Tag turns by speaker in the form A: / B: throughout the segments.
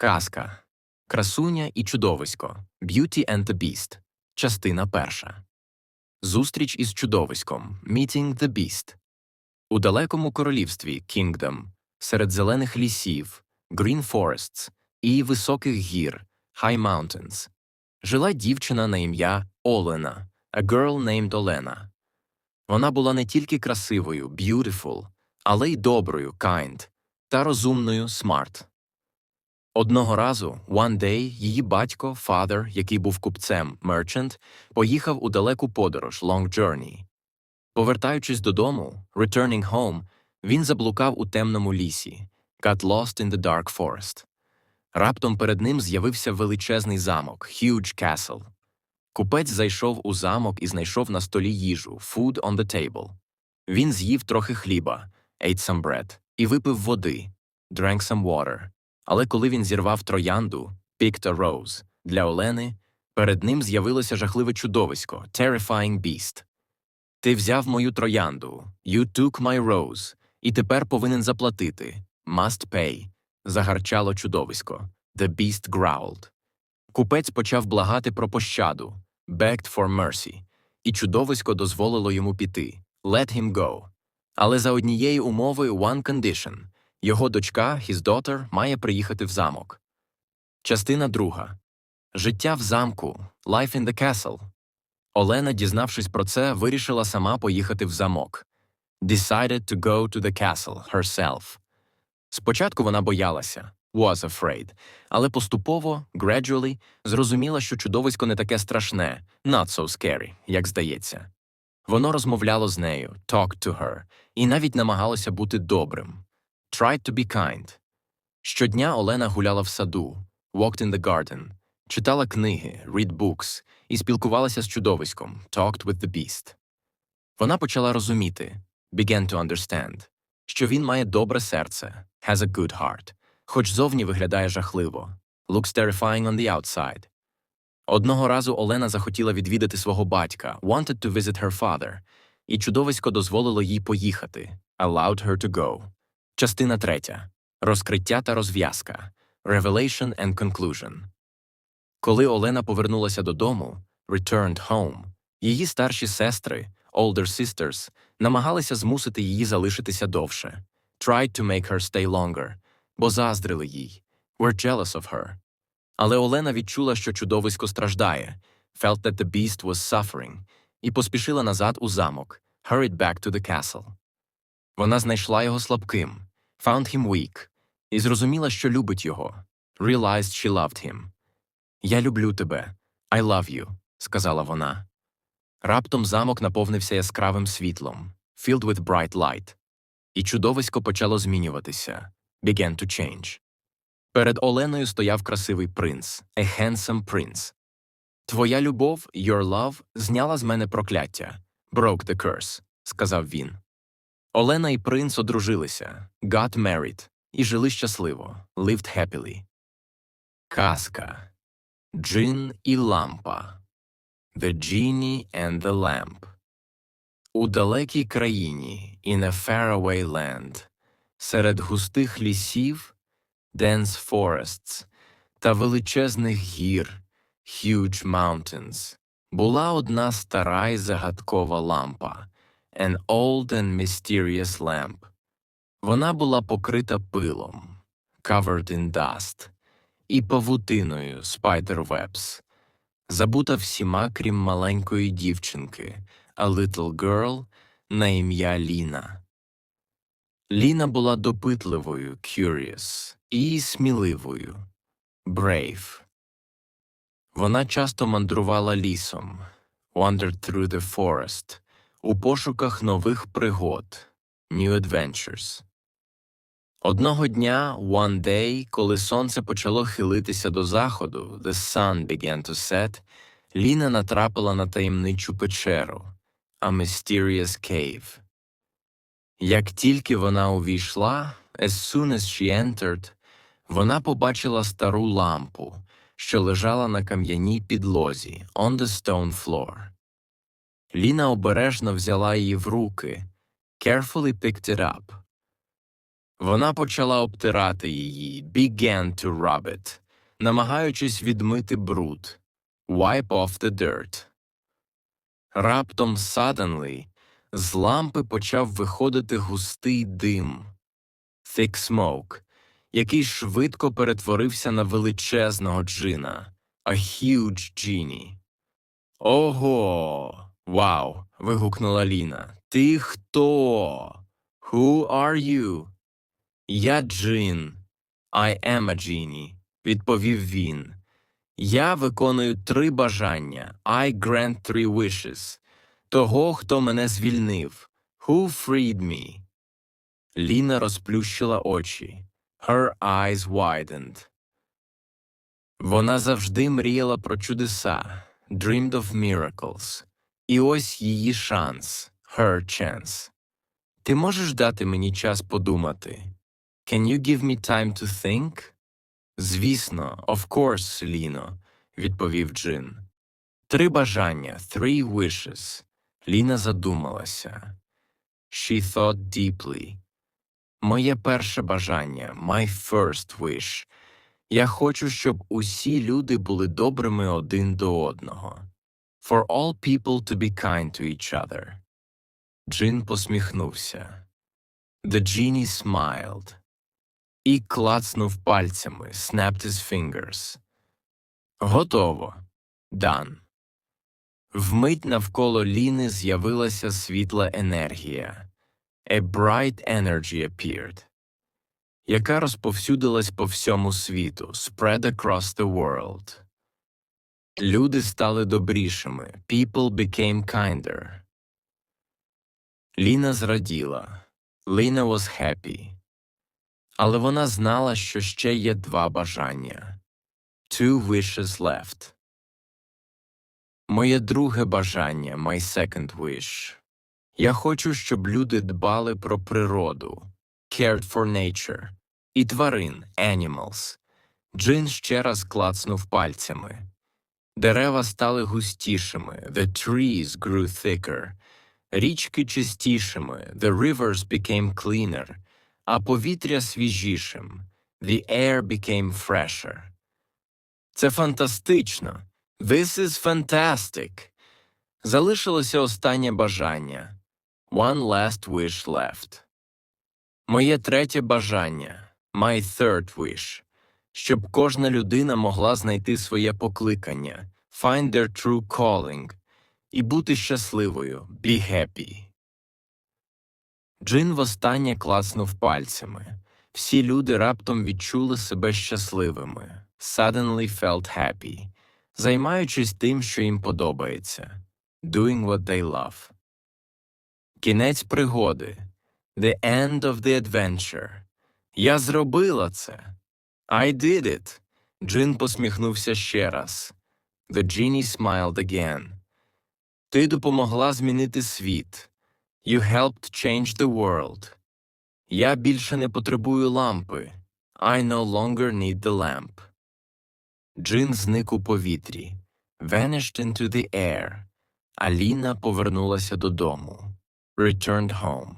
A: Казка. Красуня і чудовисько. Beauty and the Beast. Частина перша. Зустріч із чудовиськом. Meeting the Beast. У далекому королівстві Kingdom, серед зелених лісів, Green Forests і високих гір High Mountains, жила дівчина на ім'я Олена, a girl named Олена. Вона була не тільки красивою, beautiful, але й доброю, kind, та розумною, smart. Одного разу, one day, її батько, father, який був купцем, merchant, поїхав у далеку подорож, long journey. Повертаючись додому, returning home, він заблукав у темному лісі, got lost in the dark forest. Раптом перед ним з'явився величезний замок, huge castle. Купець зайшов у замок і знайшов на столі їжу, food on the table. Він з'їв трохи хліба, ate some bread, і випив води, drank some water. Але коли він зірвав троянду, a rose, для Олени, перед ним з'явилося жахливе чудовисько, terrifying beast. Ти взяв мою троянду, you took my rose, і тепер повинен заплатити, must pay, загарчало чудовисько, the beast growled. Купець почав благати про пощаду, begged for mercy, і чудовисько дозволило йому піти, let him go. Але за однією умовою one condition – його дочка, his daughter, має приїхати в замок. Частина друга. Життя в замку. Life in the castle. Олена, дізнавшись про це, вирішила сама поїхати в замок. Decided to go to the castle herself. Спочатку вона боялася, was afraid, але поступово, gradually, зрозуміла, що чудовисько не таке страшне, not so scary, як здається. Воно розмовляло з нею, talked to her, і навіть намагалося бути добрим. Tried to be kind. Щодня Олена гуляла в саду, walked in the garden, читала книги, read books, і спілкувалася з чудовиськом, talked with the beast. Вона почала розуміти, began to understand, що він має добре серце, has a good heart, хоч зовні виглядає жахливо, looks terrifying on the outside. Одного разу Олена захотіла відвідати свого батька, wanted to visit her father, і чудовисько дозволило їй поїхати, allowed her to go. Частина третя. Розкриття та розв'язка. Revelation and conclusion. Коли Олена повернулася додому, returned home, її старші сестри, older sisters, намагалися змусити її залишитися довше. Tried to make her stay longer, бо заздрили їй. Were jealous of her. Але Олена відчула, що чудовисько страждає, felt that the beast was suffering, і поспішила назад у замок, hurried back to the castle. Вона знайшла його слабким, found him weak, і зрозуміла, що любить його. Realized she loved him. Я люблю тебе. I love you, сказала вона. Раптом замок наповнився яскравим світлом, filled with bright light. І чудовисько почало змінюватися, began to change. Перед Оленою стояв красивий принц, a handsome prince. Твоя любов, your love, зняла з мене прокляття, broke the curse, сказав він. Олена і принц одружилися, got married, і жили щасливо, lived happily. Казка. Джин і лампа. The Genie and the Lamp. У далекій країні, in a faraway land, серед густих лісів, dense forests та величезних гір, huge mountains, була одна стара й загадкова лампа, an old and mysterious lamp. Вона була покрита пилом, covered in dust, і павутиною spiderwebs, забута всіма, крім маленької дівчинки, a little girl на ім'я Ліна. Ліна була допитливою, curious, і сміливою, brave. Вона часто мандрувала лісом, wandered through the forest, у пошуках нових пригод, new adventures. Одного дня, one day, коли сонце почало хилитися до заходу, the sun began to set, Ліна натрапила на таємничу печеру, a mysterious cave. Як тільки вона увійшла, as soon as she entered, вона побачила стару лампу, що лежала на кам'яній підлозі, on the stone floor. Ліна обережно взяла її в руки, carefully picked it up. Вона почала обтирати її, began to rub it, намагаючись відмити бруд, wipe off the dirt. Раптом suddenly з лампи почав виходити густий дим, thick smoke, який швидко перетворився на величезного джина, a huge genie. Ого! Вау! вигукнула Ліна. Ти хто? Who are you? Я Джин. I am a genie, відповів він. Я виконую три бажання. I grant three wishes. Того, хто мене звільнив. Who freed me? Ліна розплющила очі. Her eyes widened. Вона завжди мріяла про чудеса. Dreamed of miracles. І ось її шанс. Her chance. Ти можеш дати мені час подумати? Can you give me time to think? Звісно, of course, Ліно, відповів Джин. Три бажання, three wishes. Ліна задумалася. She thought deeply. Моє перше бажання, my first wish. Я хочу, щоб усі люди були добрими один до одного. For all people to be kind to each other. Джин посміхнувся. The genie smiled. І клацнув пальцями, snapped his fingers. Готово. Done. Вмить навколо Ліни з'явилася світла енергія. A bright energy appeared, яка розповсюдилась по всьому світу, spread across the world. Люди стали добрішими, people became kinder. Ліна зраділа. Ліна was happy. Але вона знала, що ще є два бажання. Two wishes left. Моє друге бажання, my second wish. Я хочу, щоб люди дбали про природу, cared for nature, і тварин, animals. Джин ще раз клацнув пальцями. Дерева стали густішими, the trees grew thicker, річки чистішими, the rivers became cleaner, а повітря свіжішим, the air became fresher. Це фантастично. This is fantastic. Залишилося останнє бажання. One last wish left. Моє третє бажання, my third wish, щоб кожна людина могла знайти своє покликання, find their true calling, і бути щасливою, be happy. Джин востаннє класнув пальцями. Всі люди раптом відчули себе щасливими, suddenly felt happy, займаючись тим, що їм подобається, doing what they love. Кінець пригоди. The end of the adventure. Я зробила це. I did it. Джин посміхнувся ще раз. The genie smiled again. Ти допомогла змінити світ. You helped change the world. Я більше не потребую лампи. I no longer need the lamp. Джин зник у повітрі. Vanished into the air. Аліна повернулася додому. Returned home.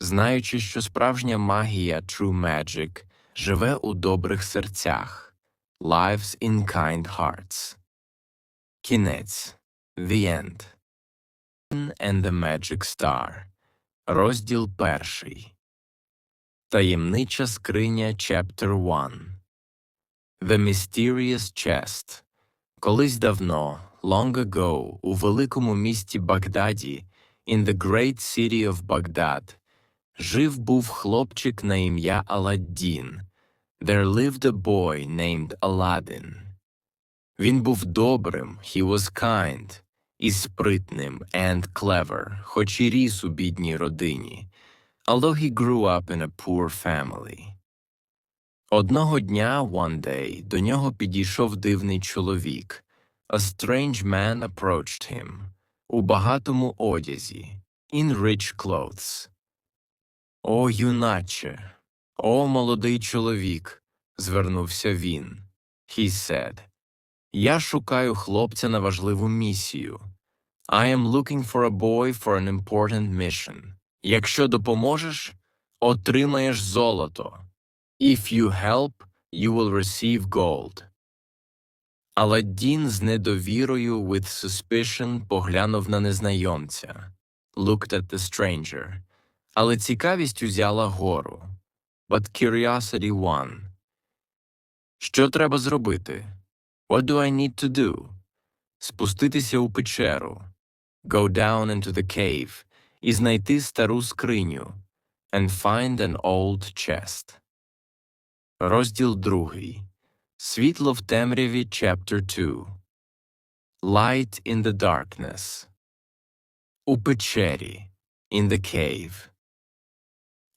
A: Знаючи, що справжня магія True Magic живе у добрих серцях. Lives in kind hearts. Кінець. The End. And the Magic Star. Розділ перший. Таємнича скриня Chapter 1 The Mysterious Chest. Колись давно, long ago, у великому місті Багдаді, in the great city of Baghdad, жив був хлопчик на ім'я Аладдін. There lived a boy named Aladdin. Він був добрим, he was kind, і спритним, and clever, хоч і ріс у бідній родині, although he grew up in a poor family. Одного дня, one day, до нього підійшов дивний чоловік. A strange man approached him. У багатому одязі. In rich clothes. О, юначе! О, молодий чоловік! звернувся він. He said. Я шукаю хлопця на важливу місію. I am looking for a boy for an important mission. Якщо допоможеш, отримаєш золото. If you help, you will receive gold. Аладдін з недовірою with suspicion поглянув на незнайомця. Looked at the stranger. Але цікавість узяла гору. But curiosity won. Що треба зробити? What do I need to do? Спуститися у печеру. Go down into the cave і знайти стару скриню. And find an old chest. Розділ другий. Світло в темряві, chapter 2. Light in the darkness. У печері. In the cave.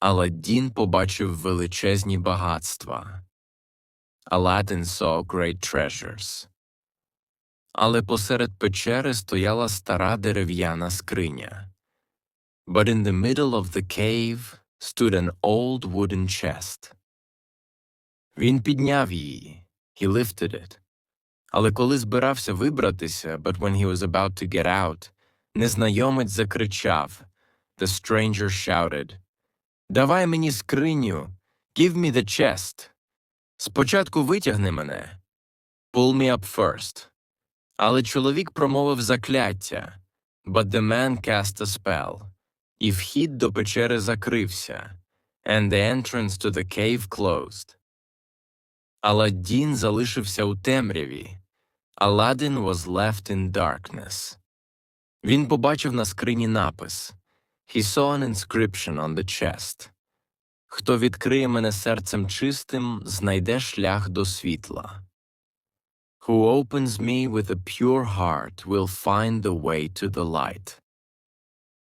A: Аладдін побачив величезні багатства. Aladdin saw great treasures. Але посеред печери стояла стара дерев'яна скриня. But in the middle of the cave stood an old wooden chest. Він підняв її. He lifted it. Але коли збирався вибратися, but when he was about to get out, незнайомець закричав. The stranger shouted, Давай мені скриню. Give me the chest. Спочатку витягни мене. Pull me up first. Але чоловік промовив закляття. But the man cast a spell. І вхід до печери закрився. And the entrance to the cave closed. Аладдін залишився у темряві. Aladdin was left in darkness. Він побачив на скрині напис. He saw an inscription on the chest. Хто відкриє мене серцем чистим, знайде шлях до світла. Who opens me with a pure heart will find the way to the light.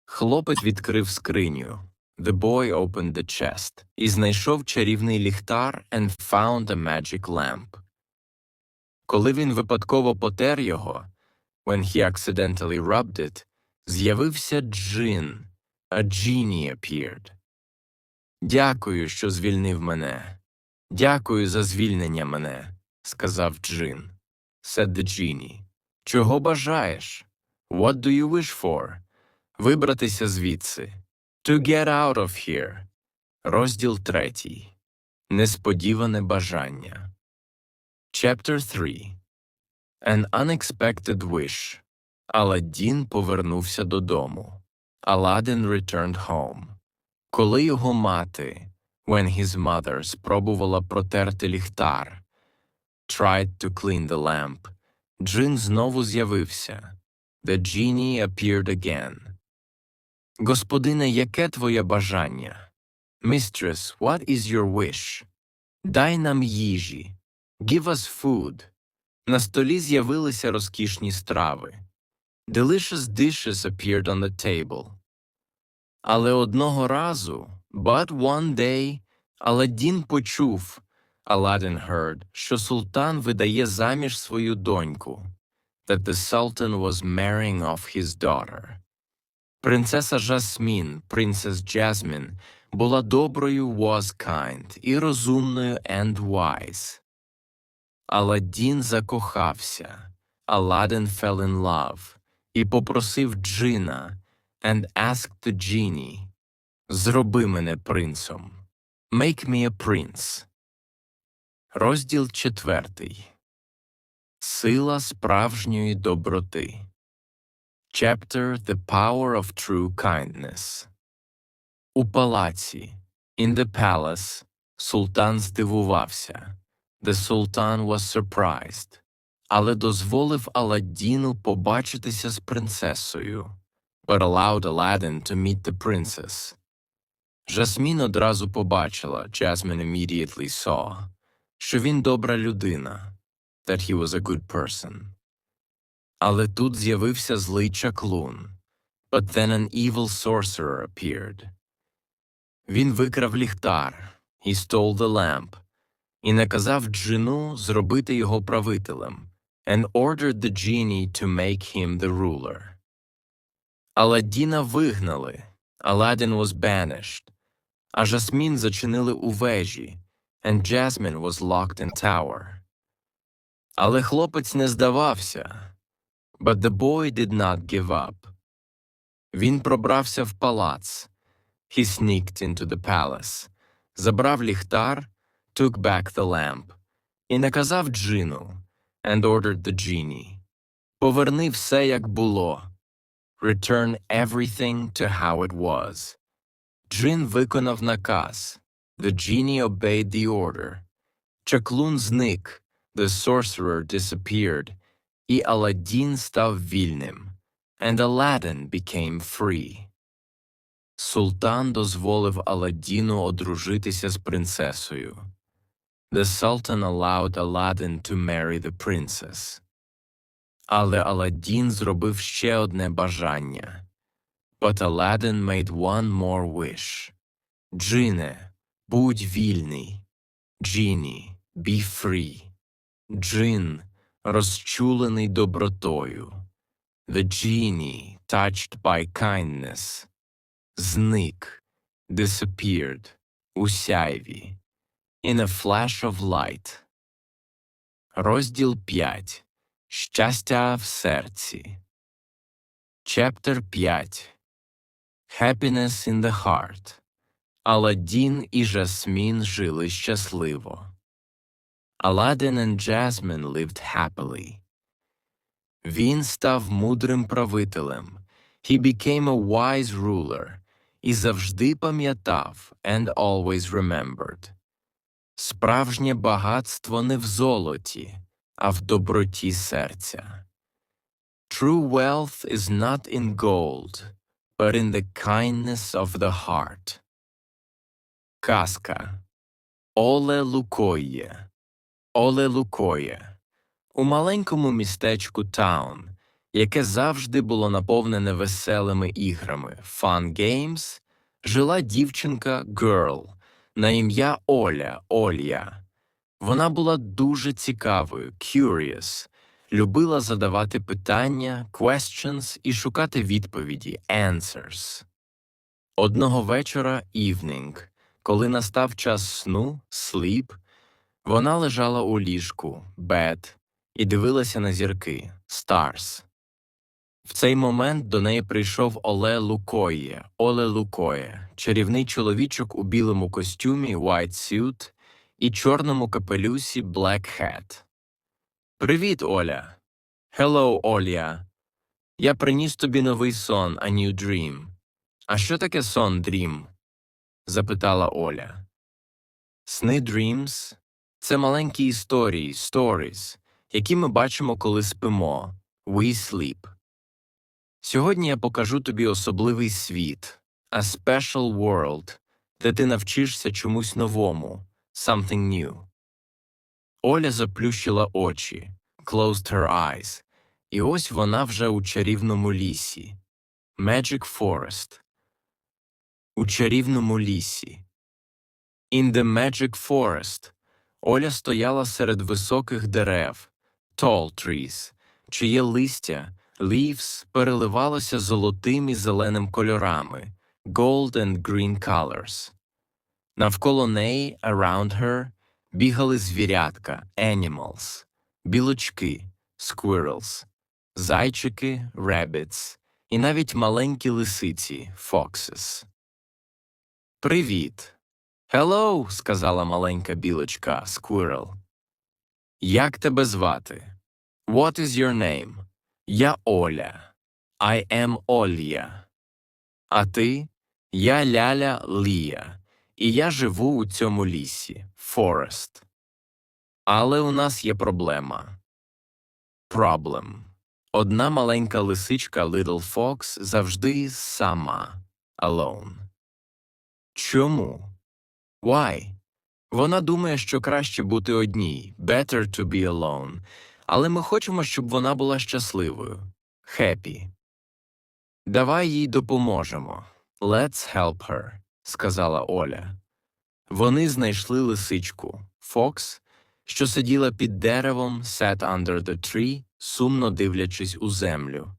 A: Хлопець відкрив скриню. The boy opened the chest і знайшов чарівний ліхтар and found a magic lamp. Коли він випадково потер його, when he accidentally rubbed it, з'явився джин. A genie appeared. Дякую, що звільнив мене. Дякую за звільнення мене, сказав Джин. Said the genie. Чого бажаєш? What do you wish for? Вибратися звідси. To get out of here. Розділ третій. Несподіване бажання. Chapter 3. An unexpected wish. Аладдін повернувся додому. Aladdin returned home. Коли його мати, when his mother спробувала протерти ліхтар, tried to clean the lamp, Джин знову з'явився. The genie appeared again. Господине, яке твоє бажання? Mistress, what is your wish? Дай нам їжі. Give us food. На столі з'явилися розкішні страви. Delicious dishes appeared on the table. Але одного разу, but one day, Аладдін почув, Aladdin heard, що султан видає заміж свою доньку, that the sultan was marrying off his daughter. Принцеса Жасмін, Princess Jasmine, була доброю was kind і розумною and wise. Аладдін закохався, Aladdin fell in love, і попросив джина, and asked the genie, Зроби мене me a prince. Розділ четвертий. Сила справжньої доброти. Chapter The Power of True Kindness. У палаці. In the palace. Султан здивувався. The Sultan was surprised. Але дозволив Аладдіну побачитися з принцесою. But allowed Aladdin to meet the princess. Жасмін одразу побачила, Jasmine immediately saw, що він добра людина, that he was a good person. Але тут з'явився злий чаклун. But then an evil sorcerer appeared. Він викрав ліхтар, he stole the lamp, і наказав джину зробити його правителем, and ordered the genie to make him the ruler. Аладдіна вигнали, Aladdin was banished, а Жасмін зачинили у вежі, and Jasmine was locked in tower. Але хлопець не здавався. But the boy did not give up. Він пробрався в палац, He sneaked into the palace. Забрав ліхтар, took back the lamp. І наказав Джину, and ordered the genie. Поверни все, як було. Return everything to how it was. Джин виконав наказ. The genie obeyed the order. Чаклун зник. The sorcerer disappeared. І Аладдін став вільним. And Aladdin became free. Султан дозволив Аладдіну одружитися з принцесою. The Sultan allowed Aladdin to marry the princess. Але Аладдін зробив ще одне бажання. But Aladdin made one more wish. Джине, будь вільний. Genie, be free. Джин, розчулений добротою. The genie, touched by kindness. Зник, disappeared, у сяйві. In a flash of light. Розділ 5. Щастя в серці. Chapter 5. Happiness in the heart. Аладдін і Жасмін жили щасливо. Aladdin and Jasmine lived happily. Він став мудрим правителем. He became a wise ruler і завжди пам'ятав and always remembered. Справжнє багатство не в золоті, а в доброті серця. True wealth is not in gold, but in the kindness of the heart. Казка Оле Лукоє Оле Лукоє У маленькому містечку Таун, яке завжди було наповнене веселими іграми Fun Games, жила дівчинка Girl на ім'я Оля Олья. Вона була дуже цікавою, curious, любила задавати питання, questions і шукати відповіді, answers. Одного вечора evening, коли настав час сну, sleep, вона лежала у ліжку, bed, і дивилася на зірки, stars. В цей момент до неї прийшов Оле Лукоє, Оле Лукоє, чарівний чоловічок у білому костюмі white suit і чорному капелюсі black hat. Привіт, Оля. Hello, Оля. Я приніс тобі новий сон, a new dream. А що таке сон dream? запитала Оля. Сни dreams – це маленькі історії, stories, які ми бачимо, коли спимо. We sleep. Сьогодні я покажу тобі особливий світ, a special world, де ти навчишся чомусь новому, something new. Оля заплющила очі, closed her eyes, і ось вона вже у чарівному лісі. Magic Forest. У чарівному лісі. In the Magic Forest. Оля стояла серед високих дерев, tall trees, чиє листя, leaves, переливалося золотим і зеленим кольорами, gold and green colors. Навколо неї, around her, бігали звірятка, animals, білочки, squirrels, зайчики, rabbits, і навіть маленькі лисиці, foxes. Привіт. Hello, сказала маленька білочка, squirrel. Як тебе звати? What is your name? Я Оля. I am Олья. А ти? Я Ляля Лія. І я живу у цьому лісі, Forest. Але у нас є проблема. Problem. Одна маленька лисичка Little Fox завжди сама. Alone. Чому? Why? Вона думає, що краще бути одній. Better to be alone. Але ми хочемо, щоб вона була щасливою. Happy. Давай їй допоможемо. Let's help her, сказала Оля. Вони знайшли лисичку, Фокс, що сиділа під деревом, sat under the tree, сумно дивлячись у землю.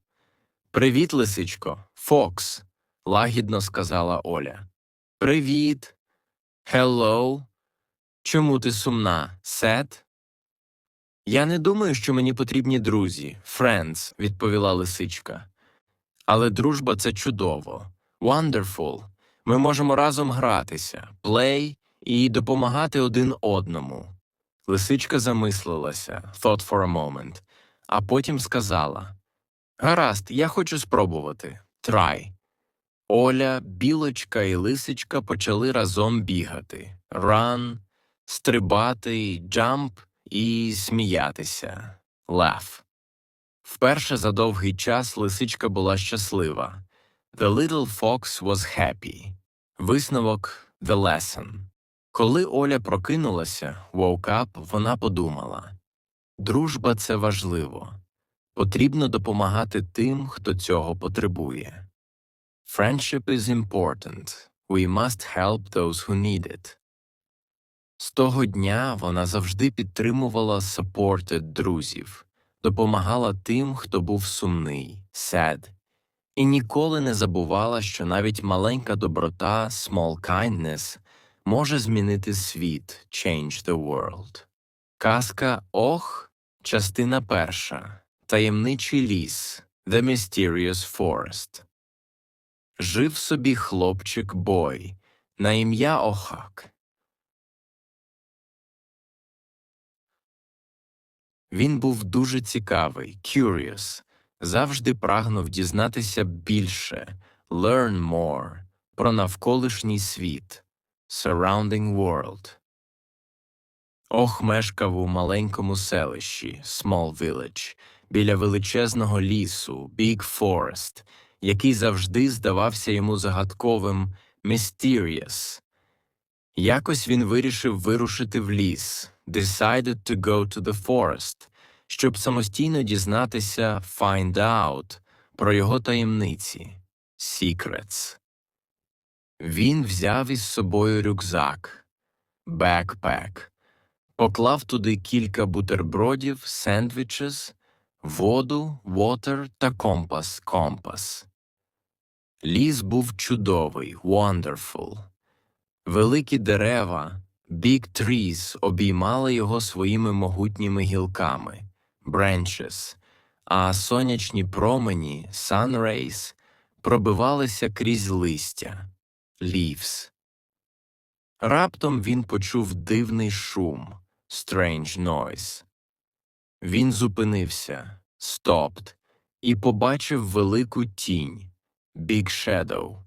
A: Привіт, лисичко, Фокс, лагідно сказала Оля. Привіт. Hello. Чому ти сумна? Сет? Я не думаю, що мені потрібні друзі, friends, відповіла лисичка. Але дружба це чудово. Wonderful. Ми можемо разом гратися, плей і допомагати один одному. Лисичка замислилася, thought for a moment, а потім сказала Гаразд, я хочу спробувати. Try. Оля, білочка і лисичка почали разом бігати. Run, стрибати, jump і сміятися. Laugh. Вперше за довгий час лисичка була щаслива. The little fox was happy. Висновок The lesson. Коли Оля прокинулася, woke up, вона подумала Дружба це важливо. Потрібно допомагати тим, хто цього потребує. Friendship is important. We must help those who need it. З того дня вона завжди підтримувала supported друзів, допомагала тим, хто був сумний, sad, і ніколи не забувала, що навіть маленька доброта, small kindness, може змінити світ, change the world. Казка Ох, частина перша. Таємничий ліс, The Mysterious Forest. Жив собі хлопчик Бой на ім'я Охак. Він був дуже цікавий, curious, завжди прагнув дізнатися більше, learn more, про навколишній світ, surrounding world. Ох мешкав у маленькому селищі, small village, біля величезного лісу, big forest, який завжди здавався йому загадковим, mysterious. Якось він вирішив вирушити в ліс, decided to go to the forest, щоб самостійно дізнатися find out про його таємниці secrets. Він взяв із собою рюкзак, backpack, поклав туди кілька бутербродів, сендвічес, воду, water та компас, компас. Ліс був чудовий, wonderful. Великі дерева, big trees, обіймали його своїми могутніми гілками, branches, а сонячні промені, sun rays, пробивалися крізь листя, leaves. Раптом він почув дивний шум, strange noise. Він зупинився, stopped, і побачив велику тінь, big shadow.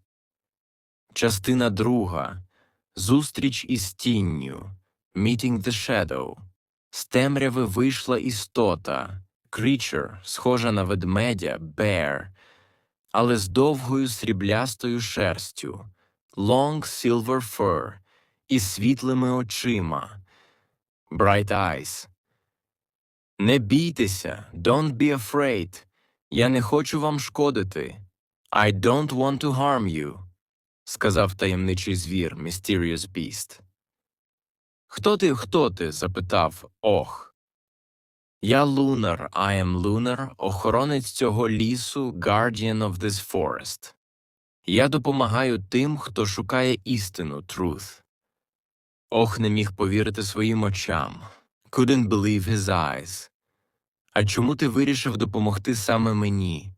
A: Частина друга. Зустріч із тінню, Meeting the Shadow. З темряви вийшла істота, creature, схожа на ведмедя, bear, але з довгою сріблястою шерстю, long silver fur, і світлими очима, bright eyes. Не бійтеся, don't be afraid. Я не хочу вам шкодити. I don't want to harm you сказав таємничий звір, Mysterious Beast. Хто ти, хто ти? запитав Ох. Я Лунар, I am Lunar, охоронець цього лісу, Guardian of this forest. Я допомагаю тим, хто шукає істину, truth. Ох, не міг повірити своїм очам. Couldn't believe his eyes. А чому ти вирішив допомогти саме мені?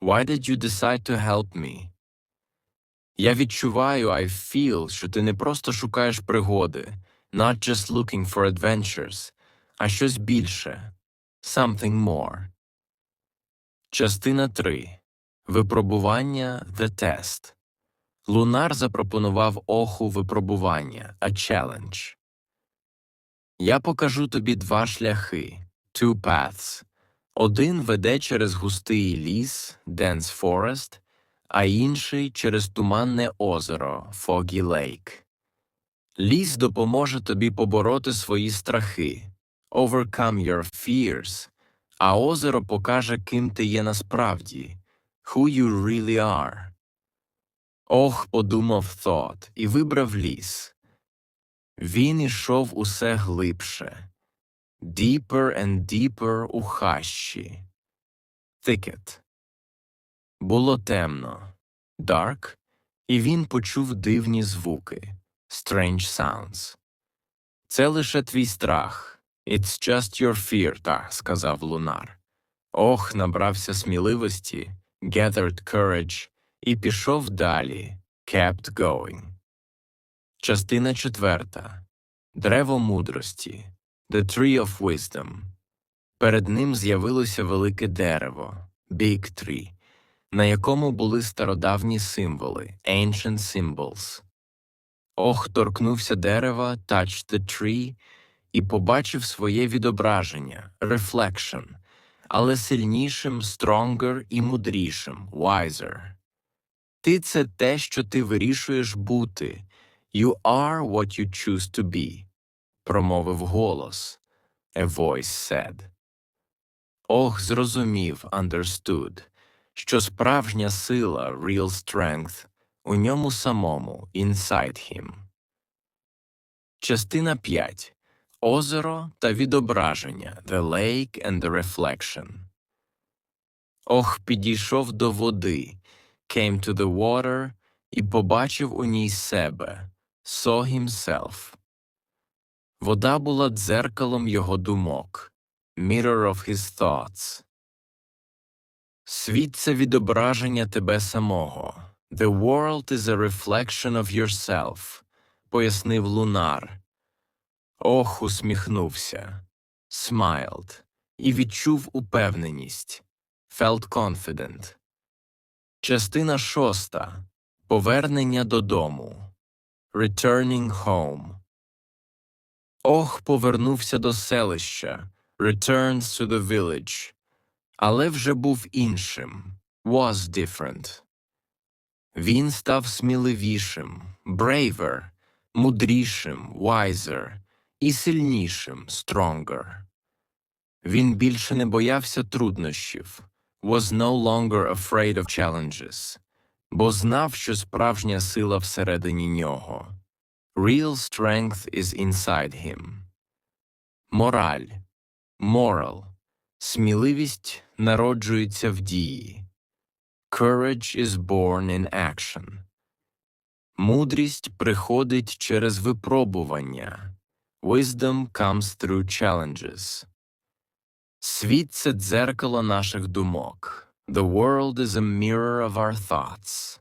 A: Why did you decide to help me? Я відчуваю, I feel, що ти не просто шукаєш пригоди, not just looking for adventures, а щось більше, something more. Частина 3. Випробування The Test. Лунар запропонував оху випробування a challenge. Я покажу тобі два шляхи two paths. Один веде через густий ліс, dense forest, а інший через туманне озеро Foggy Lake. Ліс допоможе тобі побороти свої страхи, overcome your fears, а озеро покаже, ким ти є насправді, who you really are. Ох, подумав Thought і вибрав ліс. Він ішов усе глибше, deeper and deeper у хащі. Thicket. Було темно, dark, і він почув дивні звуки strange sounds. Це лише твій страх. It's just your fear, так, сказав Лунар. Ох, набрався сміливості, gathered courage, і пішов далі, kept going. Частина четверта. Древо мудрості. The Tree of Wisdom. Перед ним з'явилося велике дерево Big Tree, на якому були стародавні символи Ancient Symbols. Ох торкнувся дерева Touch the Tree і побачив своє відображення Reflection, але сильнішим Stronger і мудрішим Wiser. Ти це те, що ти вирішуєш бути. You are what you choose to be, промовив голос. A voice said. Ох, зрозумів, understood, що справжня сила, real strength, у ньому самому, inside him. Частина 5. Озеро та відображення, the lake and the reflection. Ох, підійшов до води, came to the water і побачив у ній себе, saw himself. Вода була дзеркалом його думок, mirror of his thoughts. Світ – це відображення тебе самого. The world is a reflection of yourself, пояснив Лунар. Ох, усміхнувся. Smiled. І відчув упевненість. Felt confident. Частина шоста. Повернення додому. Returning home. Ох, повернувся до селища. Returns to the village. Але вже був іншим. Was different. Він став сміливішим. Braver. Мудрішим. Wiser. І сильнішим. Stronger. Він більше не боявся труднощів. Was no longer afraid of challenges. Бо знав, що справжня сила всередині нього. Real strength is inside him. Мораль. Moral. Сміливість народжується в дії. Courage is born in action. Мудрість приходить через випробування. Wisdom comes through challenges. Світ – це дзеркало наших думок. The world is a mirror of our thoughts.